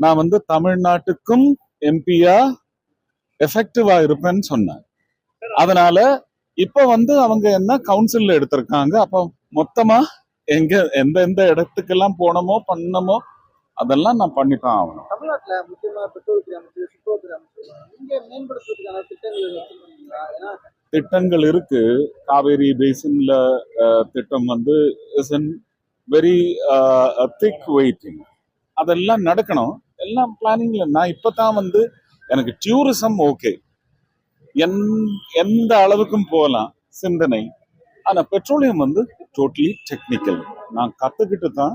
நான் வந்து தமிழ்நாட்டுக்கும் எம்பியா எஃபெக்டிவா இருப்பேன்னு சொன்னேன். அதனால இப்ப வந்து அவங்க என்ன கவுன்சில்ல எடுத்திருக்காங்க அப்ப மொத்தமா எங்க எந்த எந்த இடத்துக்கெல்லாம் போனோமோ பண்ணமோ அதெல்லாம் நான் பண்ணித்தான் ஆகணும். தமிழ்நாட்டுல முக்கியமா பெட்ரோல்துறை அமைச்சர் சுற்றுலாத்துறை அமைச்சர் நீங்க மேம்படுத்துறதுக்கான திட்டங்கள் திட்டங்கள் இருக்கு. காவேரி பேசின்ல திட்டம் வந்து is in very thick waiting அதெல்லாம் நடக்கணும். எல்லாம் பிளானிங்ல நான் இப்பதான் வந்து எனக்கு டூரிசம் ஓகே என் எந்த அளவுக்கும் போகலாம் சிந்தனை. ஆனா பெட்ரோலியம் வந்து டோட்டலி டெக்னிக்கல் நான் கத்துக்கிட்டு தான்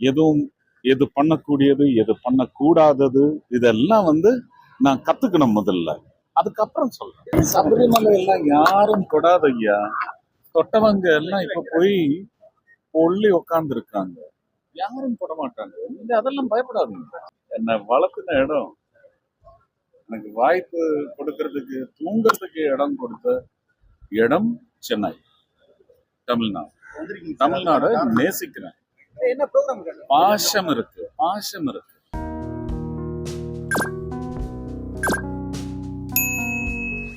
எதுவும் எது பண்ணக்கூடியது எது பண்ணக்கூடாதது இதெல்லாம் வந்து நான் கத்துக்கணும் முதல்ல. அதுக்கப்புறம் சொல்றேன். சபரிமலை எல்லாம் யாரும் தொடாத ஐயா தொட்டவங்க எல்லாம் இப்ப போய் ஒள்ளி உட்கார்ந்து இருக்காங்க யாரும் தொட மாட்டாங்க நீங்க அதெல்லாம் பயப்படாதீங்க. என்ன வளர்த்துன இடம் எனக்கு வாய்ப்பு கொடுக்கறதுக்கு தூங்குறதுக்கு இடம் கொடுத்த இடம் சென்னை தமிழ்நாடு. தமிழ்நாடு நேசிக்கிறேன். பாசம் இருக்கு பாசம் இருக்கு.